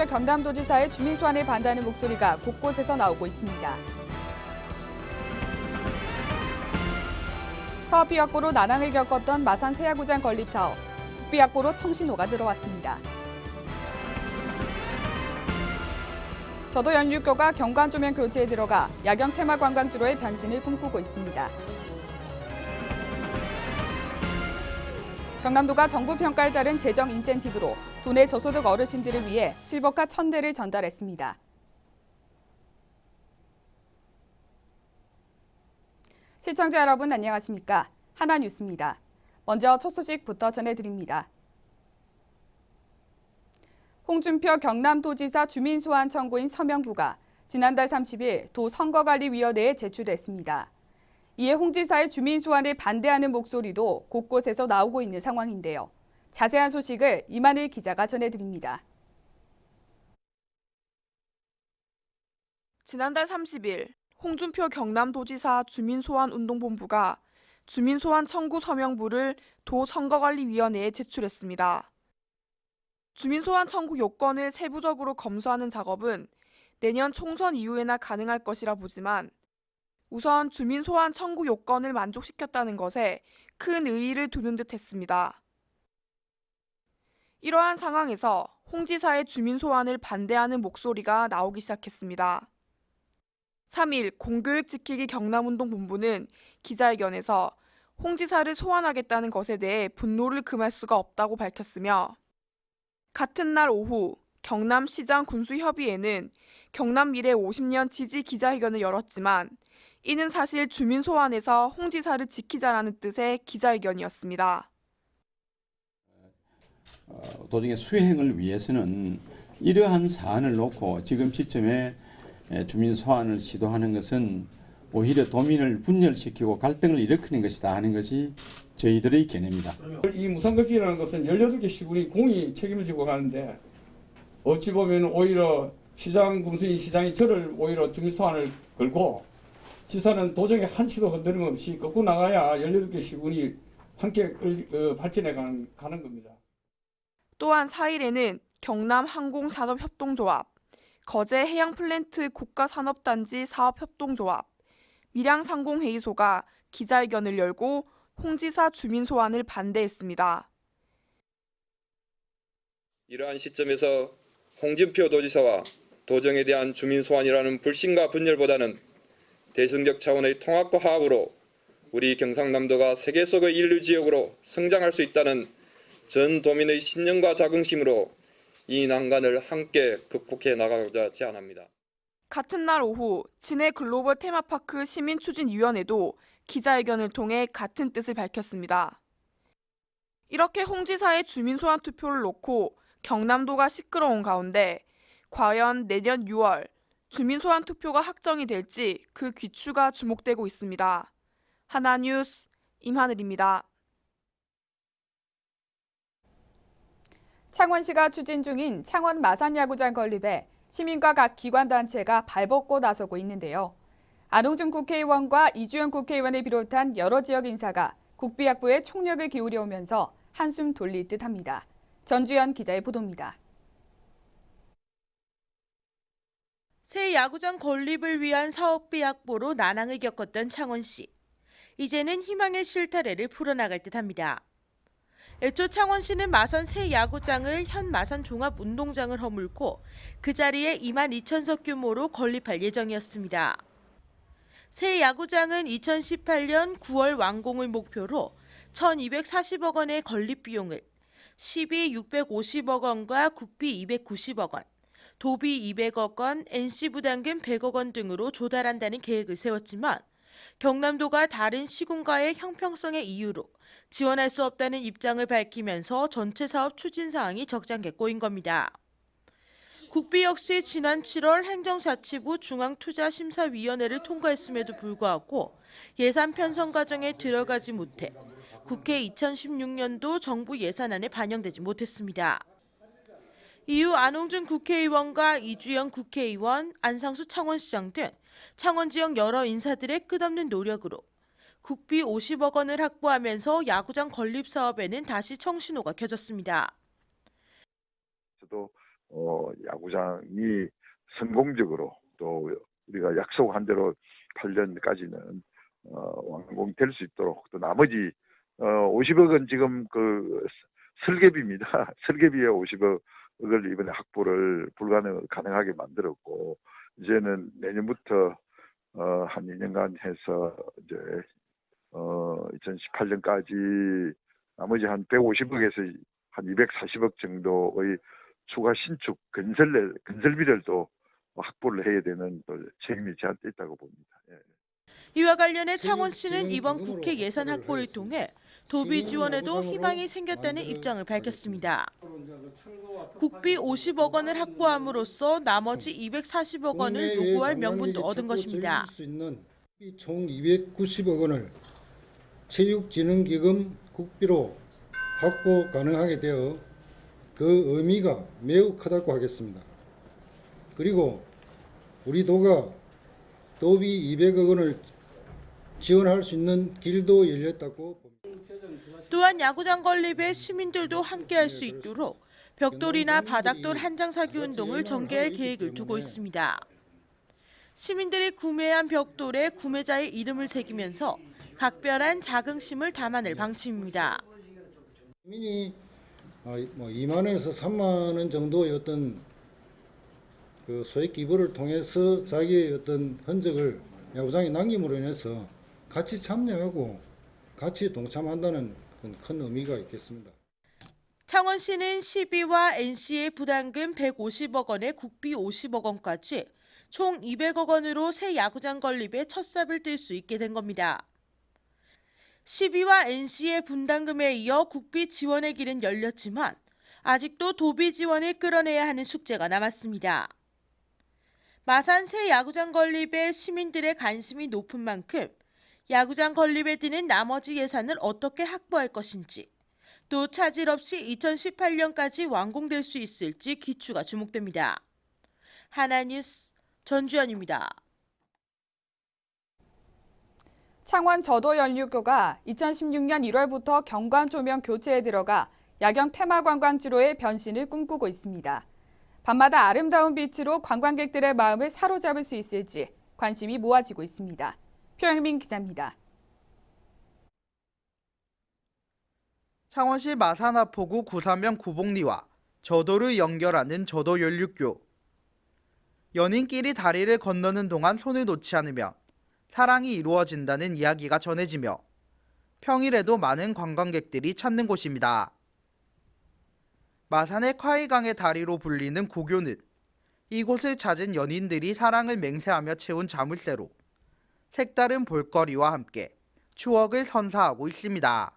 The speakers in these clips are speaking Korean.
홍준표 경남도지사의 주민 소환에 반대하는 목소리가 곳곳에서 나오고 있습니다. 사업비 확보로 난항을 겪었던 마산 세야구장 건립 사업, 국비 확보로 청신호가 들어왔습니다. 저도 연륙교가 경관 조명 교체에 들어가 야경 테마 관광지로의 변신을 꿈꾸고 있습니다. 경남도가 정부 평가에 따른 재정 인센티브로 도내 저소득 어르신들을 위해 실버카 1000대를 전달했습니다. 시청자 여러분 안녕하십니까? 하나뉴스입니다. 먼저 첫 소식부터 전해드립니다. 홍준표 경남도지사 주민소환 청구인 서명부가 지난달 30일 도 선거관리위원회에 제출했습니다. 이에 홍 지사의 주민 소환에 반대하는 목소리도 곳곳에서 나오고 있는 상황인데요. 자세한 소식을 이만일 기자가 전해드립니다. 지난달 30일 홍준표 경남도지사 주민소환운동본부가 주민소환 청구 서명부를 도 선거관리위원회에 제출했습니다. 주민소환 청구 요건을 세부적으로 검수하는 작업은 내년 총선 이후에나 가능할 것이라 보지만 우선 주민 소환 청구 요건을 만족시켰다는 것에 큰 의의를 두는 듯 했습니다. 이러한 상황에서 홍 지사의 주민 소환을 반대하는 목소리가 나오기 시작했습니다. 3일 공교육 지키기 경남운동 본부는 기자회견에서 홍 지사를 소환하겠다는 것에 대해 분노를 금할 수가 없다고 밝혔으며 같은 날 오후 경남시장 군수협의회는 경남 미래 50년 지지 기자회견을 열었지만 이는 사실 주민 소환에서 홍 지사를 지키자라는 뜻의 기자회견이었습니다. 어, 도중에 수행을 위해서는 이러한 사안을 놓고 지금 시점에 에, 주민 소환을 시도하는 것은 오히려 도민을 분열시키고 갈등을 일으키는 것이다 하는 것이 저희들의 견해입니다. 이 무상급기라는 것은 18개 시군이 공이 책임을 지고 가는데 어찌 보면 오히려 시장 군수인 시장이 저를 오히려 주민 소환을 걸고 지사는 도정에 한치도 흔들림 없이 꺾고 나가야 18개 시군이 함께 어, 발전해 가는, 가는 겁니다. 또한 4일에는 경남 항공산업협동조합, 거제 해양플랜트 국가산업단지 사업협동조합, 밀양상공회의소가 기자회견을 열고 홍지사 주민 소환을 반대했습니다. 이러한 시점에서 홍준표 도지사와 도정에 대한 주민 소환이라는 불신과 분열보다는 대승적 차원의 통합과 화합으로 우리 경상남도가 세계 속의 인류 지역으로 성장할 수 있다는 전 도민의 신념과 자긍심으로 이 난관을 함께 극복해 나가고자 제안합니다. 같은 날 오후 진해 글로벌 테마파크 시민추진위원회도 기자회견을 통해 같은 뜻을 밝혔습니다. 이렇게 홍 지사의 주민 소환 투표를 놓고 경남도가 시끄러운 가운데 과연 내년 6월 주민 소환 투표가 확정이 될지 그 귀추가 주목되고 있습니다. 하나뉴스 임하늘입니다. 창원시가 추진 중인 창원 마산야구장 건립에 시민과 각 기관단체가 발벗고 나서고 있는데요. 안홍준 국회의원과 이주영 국회의원을 비롯한 여러 지역 인사가 국비 확보에 총력을 기울여 오면서 한숨 돌릴 듯합니다. 전주현 기자의 보도입니다. 새 야구장 건립을 위한 사업비 확보로 난항을 겪었던 창원시. 이제는 희망의 실타래를 풀어나갈 듯합니다. 애초 창원시는 마산 새 야구장을 현 마산 종합운동장을 허물고 그 자리에 2만 2천석 규모로 건립할 예정이었습니다. 새 야구장은 2018년 9월 완공을 목표로 1,240억 원의 건립 비용을 시비 650억 원과 국비 290억 원, 도비 200억 원, NC 부담금 100억 원 등으로 조달한다는 계획을 세웠지만 경남도가 다른 시군과의 형평성의 이유로 지원할 수 없다는 입장을 밝히면서 전체 사업 추진 사항이 적장게 꼬인 겁니다. 국비 역시 지난 7월 행정자치부 중앙투자심사위원회를 통과했음에도 불구하고 예산 편성 과정에 들어가지 못해 국회 2016년도 정부 예산안에 반영되지 못했습니다. 이후 안홍준 국회의원과 이주영 국회의원, 안상수 창원시장 등 창원 지역 여러 인사들의 끝없는 노력으로 국비 50억 원을 확보하면서 야구장 건립 사업에는 다시 청신호가 켜졌습니다. 저도 어, 야구장이 성공적으로 또 우리가 약속한 대로 8년까지는 어, 완공될 수 있도록 또 나머지 어, 50억은 지금 그 설계비입니다. 설계비에 50억 을 이번에 확보를 불가능 가능하게 만들었고 이제는 내년부터 어, 한 2년간 해서 이제 어, 2018년까지 나머지 한 150억에서 한 240억 정도의 추가 신축 건설 건설비를 또 확보를 해야 되는 또 책임이 저한테 있다고 봅니다. 예. 이와 관련해 창원시는 이번 국회 예산 확보를 통해 도비 지원에도 희망이 생겼다는 입장을 밝혔습니다. 국비 50억 원을 확보함으로써 나머지 240억 원을 요구할 명분도 얻은 것입니다. 총 290억 원을 체육진흥기금 국비로 확보 가능하게 되어 그 의미가 매우 크다고 하겠습니다. 그리고 우리 도가 도비 200억 원을 지원할 수 있는 길도 열렸다고. 또한 야구장 건립에 시민들도 함께할 수 있도록 벽돌이나 바닥돌 한장 사기 운동을 전개할 계획을 두고 있습니다. 시민들이 구매한 벽돌에 구매자의 이름을 새기면서 각별한 자긍심을 담아낼 방침입니다. 시민이 어, 뭐 2만 원에서 3만 원 정도의 어떤 그 소액 기부를 통해서 자기의 어떤 흔적을 야구장에 남김으로 인해서 같이 참여하고 같이 동참한다는 큰 의미가 있겠습니다. 창원시는 12와 NC의 부담금 150억 원에 국비 50억 원까지 총 200억 원으로 새 야구장 건립에 첫삽을 뜰수 있게 된 겁니다. 12와 NC의 분담금에 이어 국비 지원의 길은 열렸지만 아직도 도비 지원을 끌어내야 하는 숙제가 남았습니다. 마산 새 야구장 건립에 시민들의 관심이 높은 만큼 야구장 건립에 드는 나머지 예산을 어떻게 확보할 것인지 또 차질 없이 2018년까지 완공될 수 있을지 기추가 주목됩니다. 하나뉴스 전주현입니다. 창원 저도 연류교가 2016년 1월부터 경관 조명 교체에 들어가 야경 테마 관광지로의 변신을 꿈꾸고 있습니다. 밤마다 아름다운 빛으로 관광객들의 마음을 사로잡을 수 있을지 관심이 모아지고 있습니다. 표영민 기자입니다. 창원시 마산하포구 구사면 구봉리와 저도를 연결하는 저도 연륙교. 연인끼리 다리를 건너는 동안 손을 놓지 않으면 사랑이 이루어진다는 이야기가 전해지며 평일에도 많은 관광객들이 찾는 곳입니다. 마산의 콰이강의 다리로 불리는 고교는 이곳을 찾은 연인들이 사랑을 맹세하며 채운 자물쇠로 색다른 볼거리와 함께 추억을 선사하고 있습니다.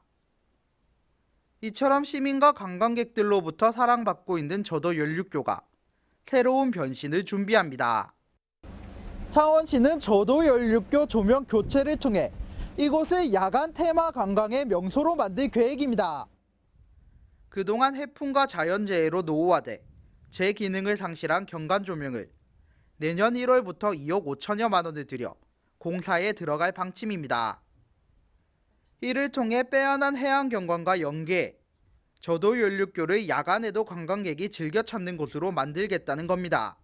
이처럼 시민과 관광객들로부터 사랑받고 있는 저도 연륙교가 새로운 변신을 준비합니다. 창원시는 저도 연륙교 조명 교체를 통해 이곳을 야간 테마 관광의 명소로 만들 계획입니다. 그동안 해풍과 자연재해로 노후화돼 제 기능을 상실한 경관 조명을 내년 1월부터 2억 5천여만 원을 들여 공사에 들어갈 방침입니다. 이를 통해 빼어난 해양 경관과 연계, 저도 연륙교를 야간에도 관광객이 즐겨 찾는 곳으로 만들겠다는 겁니다.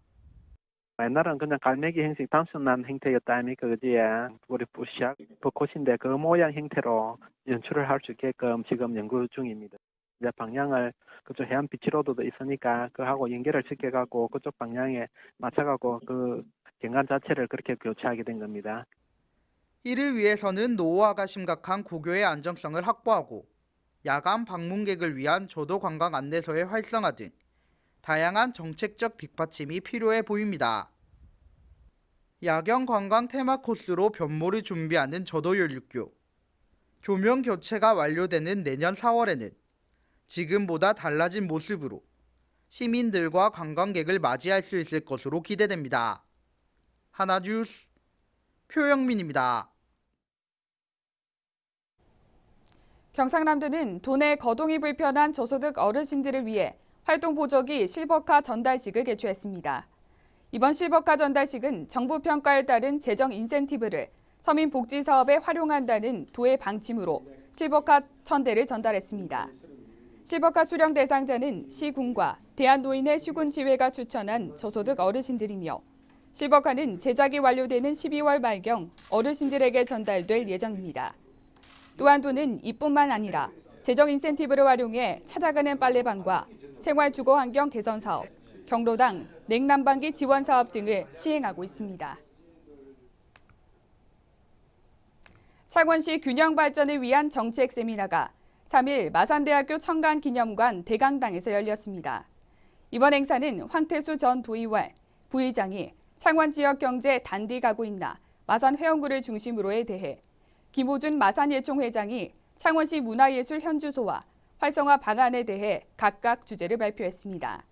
옛날은 그냥 갈매기 형식 단순한 형태였다 아닙니까 그지에 우리 부시약 벚꽃인데 그 모양 형태로 연출을 할 수 있게끔 지금 연구 중입니다. 이제 방향을 그쪽 해안 비치로드도 있으니까 그하고 연결을 시켜갖고 그쪽 방향에 맞춰갖고 그 경관 자체를 그렇게 교체하게 된 겁니다. 이를 위해서는 노후화가 심각한 고교의 안정성을 확보하고 야간 방문객을 위한 조도 관광 안내소의 활성화 등 다양한 정책적 뒷받침이 필요해 보입니다. 야경 관광 테마 코스로 변모를 준비하는 저도 연륙교. 조명 교체가 완료되는 내년 4월에는 지금보다 달라진 모습으로 시민들과 관광객을 맞이할 수 있을 것으로 기대됩니다. 하나뉴스 표영민입니다. 경상남도는 도내 거동이 불편한 저소득 어르신들을 위해 활동 보조기 실버카 전달식을 개최했습니다. 이번 실버카 전달식은 정부 평가에 따른 재정 인센티브를 서민 복지 사업에 활용한다는 도의 방침으로 실버카 천대를 전달했습니다. 실버카 수령 대상자는 시군과 대한노인회 시군지회가 추천한 저소득 어르신들이며 실버카는 제작이 완료되는 12월 말경 어르신들에게 전달될 예정입니다. 또한 돈은 이뿐만 아니라 재정 인센티브를 활용해 찾아가는 빨래방과 생활 주거 환경 개선 사업, 경로당, 냉난방기 지원 사업 등을 시행하고 있습니다. 창원시 균형 발전을 위한 정책 세미나가 3일 마산대학교 청간기념관 대강당에서 열렸습니다. 이번 행사는 황태수 전 도의회 부의장이 창원 지역 경제 단디 가고 있나 마산 회원구를 중심으로에 대해 김호준 마산예총 회장이 창원시 문화예술 현주소와 활성화 방안에 대해 각각 주제를 발표했습니다.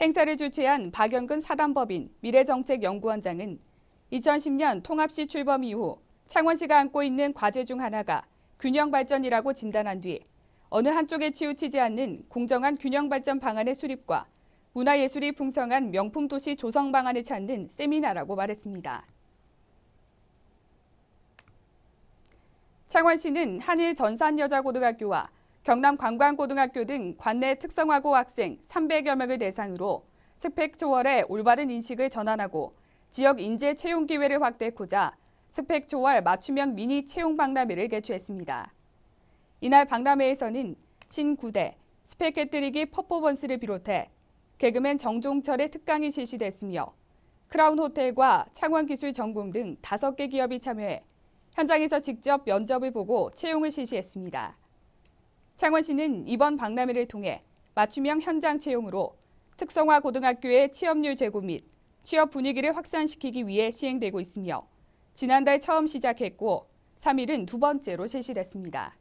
행사를 주최한 박영근 사단법인 미래정책연구원장은 2010년 통합시 출범 이후 창원시가 안고 있는 과제 중 하나가 균형 발전이라고 진단한 뒤 어느 한쪽에 치우치지 않는 공정한 균형 발전 방안의 수립과 문화예술이 풍성한 명품 도시 조성 방안을 찾는 세미나라고 말했습니다. 창원시는 한일 전산여자고등학교와 경남 관광고등학교 등 관내 특성화고 학생 300여 명을 대상으로 스펙 초월의 올바른 인식을 전환하고 지역 인재 채용 기회를 확대하고자 스펙 초월 맞춤형 미니 채용 박람회를 개최했습니다. 이날 박람회에서는 신구대 스펙 깨뜨리기 퍼포먼스를 비롯해 개그맨 정종철의 특강이 실시됐으며 크라운 호텔과 창원기술 전공 등 5개 기업이 참여해 현장에서 직접 면접을 보고 채용을 실시했습니다. 창원시는 이번 박람회를 통해 맞춤형 현장 채용으로 특성화 고등학교의 취업률 제고 및 취업 분위기를 확산시키기 위해 시행되고 있으며 지난달 처음 시작했고 3일은 두 번째로 실시됐습니다.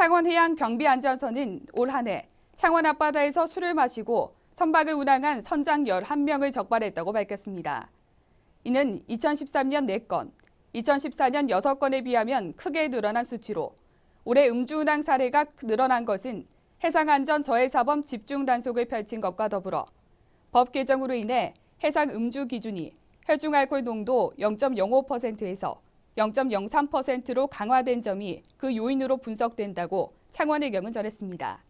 창원 해양 경비안전선은 올 한해 창원 앞바다에서 술을 마시고 선박을 운항한 선장 11명을 적발했다고 밝혔습니다. 이는 2013년 4건, 2014년 6건에 비하면 크게 늘어난 수치로 올해 음주운항 사례가 늘어난 것은 해상안전 저해사범 집중 단속을 펼친 것과 더불어 법 개정으로 인해 해상 음주 기준이 혈중 알코올 농도 0.05%에서 0.03%로 강화된 점이 그 요인으로 분석된다고 창원해경은 전했습니다.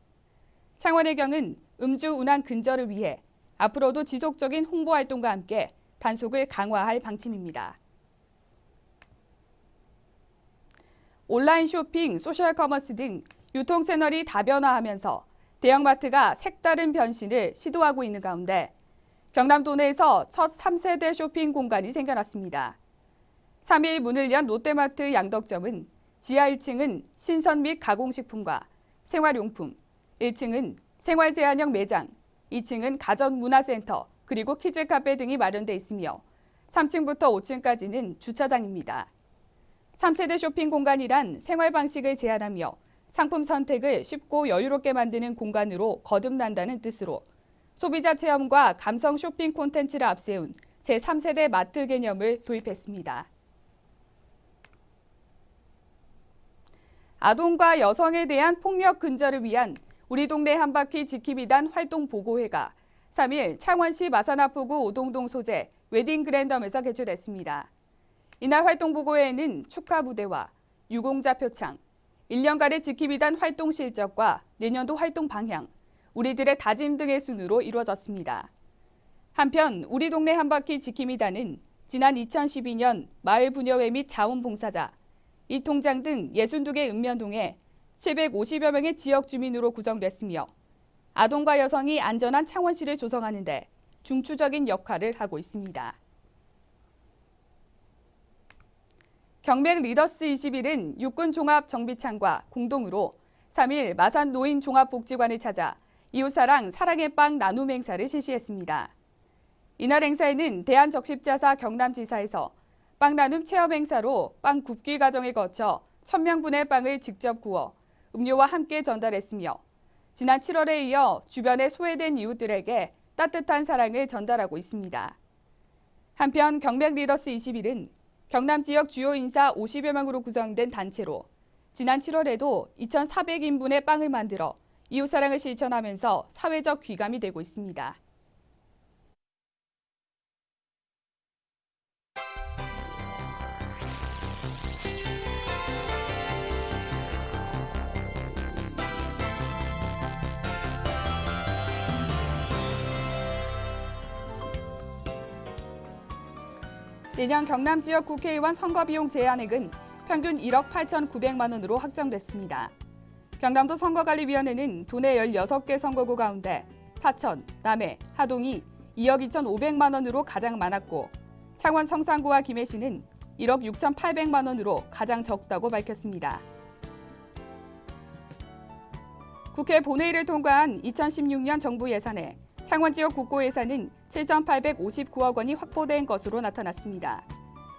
창원해경은 음주 운항 근절을 위해 앞으로도 지속적인 홍보 활동과 함께 단속을 강화할 방침입니다. 온라인 쇼핑, 소셜 커머스 등 유통 채널이 다변화하면서 대형마트가 색다른 변신을 시도하고 있는 가운데 경남도 내에서 첫 3세대 쇼핑 공간이 생겨났습니다. 3일 문을 연 롯데마트 양덕점은 지하 1층은 신선 및 가공식품과 생활용품, 1층은 생활제한형 매장, 2층은 가전문화센터, 그리고 키즈카페 등이 마련돼 있으며 3층부터 5층까지는 주차장입니다. 3세대 쇼핑 공간이란 생활 방식을 제한하며 상품 선택을 쉽고 여유롭게 만드는 공간으로 거듭난다는 뜻으로 소비자 체험과 감성 쇼핑 콘텐츠를 앞세운 제3세대 마트 개념을 도입했습니다. 아동과 여성에 대한 폭력 근절을 위한 우리 동네 한바퀴 지킴이단 활동 보고회가 3일 창원시 마산하포구 오동동 소재 웨딩 그랜덤에서 개최됐습니다. 이날 활동 보고회에는 축하 무대와 유공자 표창, 1년간의 지킴이단 활동 실적과 내년도 활동 방향, 우리들의 다짐 등의 순으로 이루어졌습니다. 한편 우리 동네 한바퀴 지킴이단은 지난 2012년 마을 분여회 및 자원봉사자, 이 통장 등 62개 읍면동에 750여 명의 지역 주민으로 구성됐으며 아동과 여성이 안전한 창원시를 조성하는 데 중추적인 역할을 하고 있습니다. 경맥 리더스 21은 육군 종합 정비창과 공동으로 3일 마산 노인 종합복지관을 찾아 이웃사랑 사랑의 빵 나눔 행사를 실시했습니다. 이날 행사에는 대한적십자사 경남지사에서 빵 나눔 체험 행사로 빵 굽기 과정을 거쳐 1000명분의 빵을 직접 구워 음료와 함께 전달했으며 지난 7월에 이어 주변에 소외된 이웃들에게 따뜻한 사랑을 전달하고 있습니다. 한편 경맥 리더스 21은 경남 지역 주요 인사 50여 명으로 구성된 단체로 지난 7월에도 2,400인분의 빵을 만들어 이웃사랑을 실천하면서 사회적 귀감이 되고 있습니다. 내년 경남 지역 국회의원 선거 비용 제한액은 평균 1억 8,900만 원으로 확정됐습니다. 경남도 선거관리위원회는 도내 16개 선거구 가운데 사천, 남해, 하동이 2억 2,500만 원으로 가장 많았고 창원 성산구와 김해시는 1억 6,800만 원으로 가장 적다고 밝혔습니다. 국회 본회의를 통과한 2016년 정부 예산에 창원 지역 국고 예산은 7,859억 원이 확보된 것으로 나타났습니다.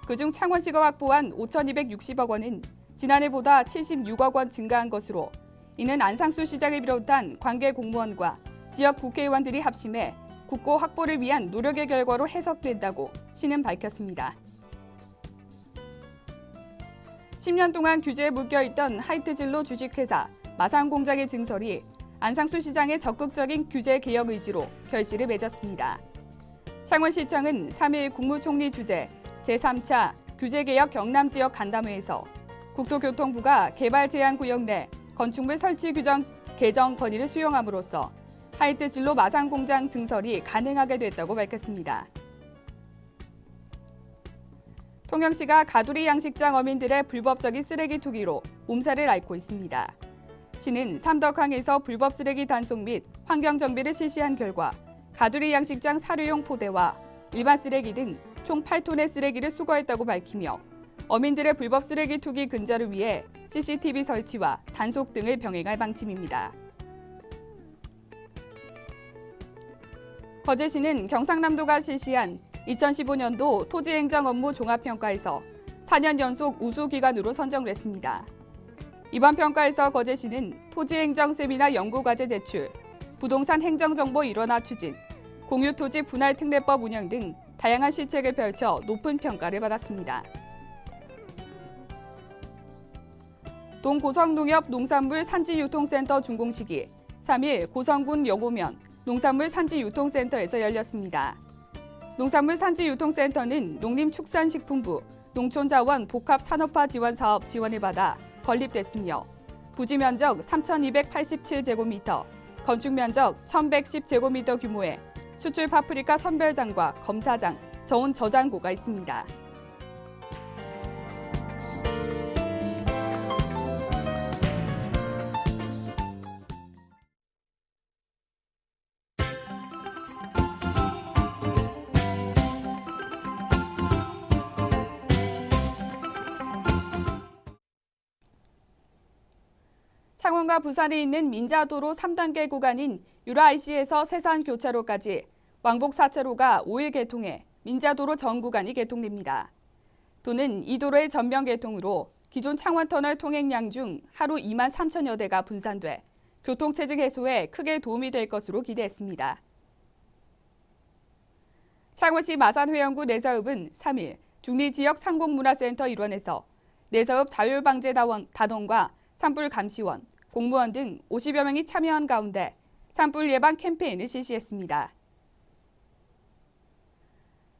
그중 창원시가 확보한 5,260억 원은 지난해보다 76억 원 증가한 것으로 이는 안상수 시장을 비롯한 관계 공무원과 지역 국회의원들이 합심해 국고 확보를 위한 노력의 결과로 해석된다고 시는 밝혔습니다. 10년 동안 규제에 묶여있던 하이트진로 주식회사 마산공장의 증설이 안상수 시장의 적극적인 규제 개혁 의지로 결실을 맺었습니다. 창원시청은 3일 국무총리 주재 제3차 규제개혁 경남지역 간담회에서 국토교통부가 개발 제한 구역 내 건축물 설치 규정 개정 건의를 수용함으로써 하이트 진로 마산 공장 증설이 가능하게 됐다고 밝혔습니다. 통영시가 가두리 양식장 어민들의 불법적인 쓰레기 투기로 몸살을 앓고 있습니다. 시는 삼덕항에서 불법 쓰레기 단속 및 환경 정비를 실시한 결과 가두리 양식장 사료용 포대와 일반 쓰레기 등 총 8톤의 쓰레기를 수거했다고 밝히며 어민들의 불법 쓰레기 투기 근절을 위해 CCTV 설치와 단속 등을 병행할 방침입니다. 거제시는 경상남도가 실시한 2015년도 토지행정 업무 종합평가에서 4년 연속 우수 기관으로 선정됐습니다. 이번 평가에서 거제시는 토지행정 세미나 연구과제 제출, 부동산 행정정보 일원화 추진, 공유토지 분할 특례법 운영 등 다양한 실책을 펼쳐 높은 평가를 받았습니다. 동고성농협 농산물 산지유통센터 준공식이 3일 고성군 여고면 농산물 산지유통센터에서 열렸습니다. 농산물 산지유통센터는 농림축산식품부 농촌자원 복합산업화 지원 사업 지원을 받아 건립됐으며 부지 면적 3,287제곱미터, 건축 면적 1,110제곱미터 규모의 수출 파프리카 선별장과 검사장, 저온 저장고가 있습니다. 창원과 부산에 있는 민자도로 3단계 구간인 유라-IC에서 세산 교차로까지 왕복 4차로가 5일 개통해 민자도로 전 구간이 개통됩니다. 도는 이 도로의 전면 개통으로 기존 창원터널 통행량 중 하루 2만 3천여 대가 분산돼 교통체증 해소에 크게 도움이 될 것으로 기대했습니다. 창원시 마산회원구 내사읍은 3일 중리지역 상공문화센터 일원에서 내사읍 자율방제 다원과 산불 감시원, 공무원 등 50여 명이 참여한 가운데 산불 예방 캠페인을 실시했습니다.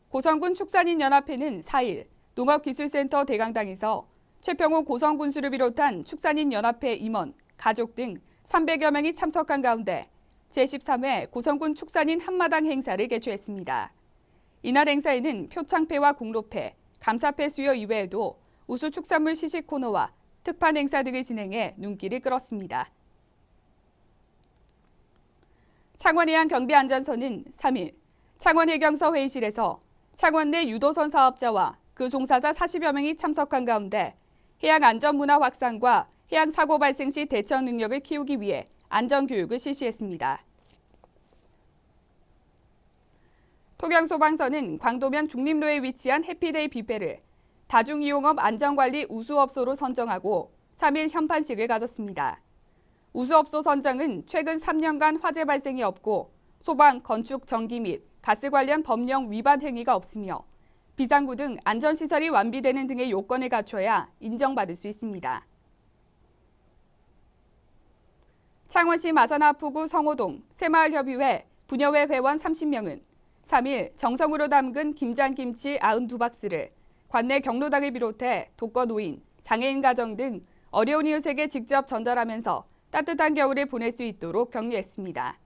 고성군 축산인연합회는 4일 농업기술센터 대강당에서 최평호 고성군수를 비롯한 축산인연합회 임원, 가족 등 300여 명이 참석한 가운데 제13회 고성군 축산인 한마당 행사를 개최했습니다. 이날 행사에는 표창패와 공로패, 감사패 수여 이외에도 우수 축산물 시식 코너와 특판 행사 등을 진행해 눈길을 끌었습니다. 창원해양 경비안전서는 3일 창원해경서 회의실에서 창원 내 유도선 사업자와 그 종사자 40여 명이 참석한 가운데 해양 안전 문화 확산과 해양 사고 발생 시 대처 능력을 키우기 위해 안전 교육을 실시했습니다. 통영소방서는 광도면 중림로에 위치한 해피데이 뷔페를 다중이용업 안전관리 우수업소로 선정하고 3일 현판식을 가졌습니다. 우수업소 선정은 최근 3년간 화재 발생이 없고 소방, 건축, 전기 및 가스 관련 법령 위반 행위가 없으며 비상구 등 안전시설이 완비되는 등의 요건을 갖춰야 인정받을 수 있습니다. 창원시 마산하포구 성호동 새마을협의회 부녀회 회원 30명은 3일 정성으로 담근 김장김치 92박스를 관내 경로당을 비롯해 독거노인, 장애인 가정 등 어려운 이웃에게 직접 전달하면서 따뜻한 겨울을 보낼 수 있도록 격려했습니다.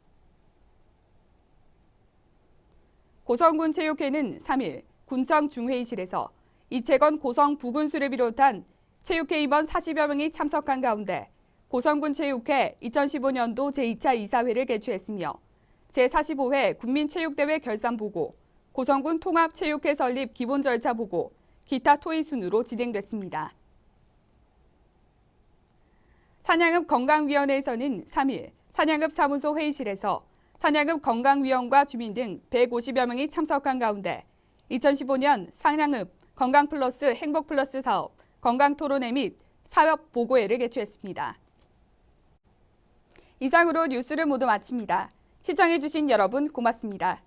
고성군 체육회는 3일 군청 중회의실에서 이채건 고성 부군수를 비롯한 체육회 임원 40여 명이 참석한 가운데 고성군 체육회 2015년도 제2차 이사회를 개최했으며 제45회 국민체육대회 결산 보고, 고성군 통합체육회 설립 기본 절차 보고, 기타 토의 순으로 진행됐습니다. 산양읍 건강위원회에서는 3일 산양읍 사무소 회의실에서 산양읍 건강위원과 주민 등 150여 명이 참석한 가운데 2015년 산양읍 건강플러스 행복플러스 사업 건강토론회 및 사업 보고회를 개최했습니다. 이상으로 뉴스를 모두 마칩니다. 시청해주신 여러분 고맙습니다.